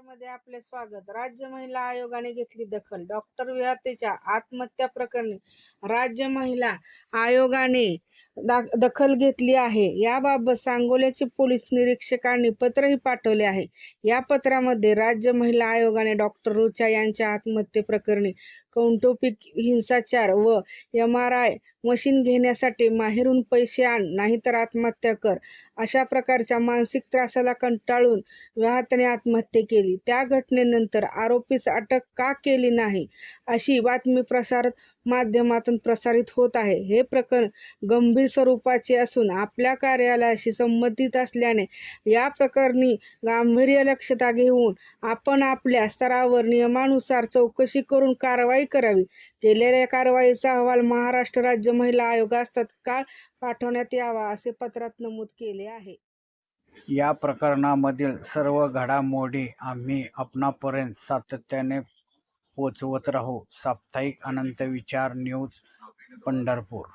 मध्ये आपले स्वागत. राज्य महिला आयोगाने घेतली दखल. डॉक्टर विहातेच्या आत्महत्या प्रकरणी राज्य महिला आयोगाने दखल घेतली आहे. याबाबत सांगोल्याचे पोलीस निरीक्षकांनी पत्रही पाठवले आहे. या पत्रामध्ये राज्य महिला आयोगाने डॉक्टर रुचा यांच्या आत्महत्येप्रकरणी कौटुंबिक हिंसाचार व एम आर आय मशीन घेण्यासाठी माहेरून पैसे आण नाहीतर आत्महत्या कर अशा प्रकारच्या मानसिक त्रासाला कंटाळून विहातने आत्महत्या केली. त्या घटनेनंतर आरोपीस अटक का केली नाही अशी बातमी प्रसार माध्यमातून प्रसारित होत आहे. हे प्रकरण गंभीर स्वरूपाचे असून आपल्या कार्यालयाशी संबंधित असल्याने या प्रकरणी गांभीर्य लक्षता घेऊन आपण आपल्या स्तरावर नियमानुसार चौकशी करून कारवाई कारवाई करावी. केलेल्या कारवाईचा अहवाल महाराष्ट्र राज्य महिला आयोगास तत्काळ पाठवण्यात यावा असे पत्रात नमूद केले आहे. या प्रकरणामधील सर्व घडामोडी आम्ही आपणापर्यंत सातत्याने पोचवत राहू. साप्ताहिक अनंत विचार न्यूज पंढरपूर.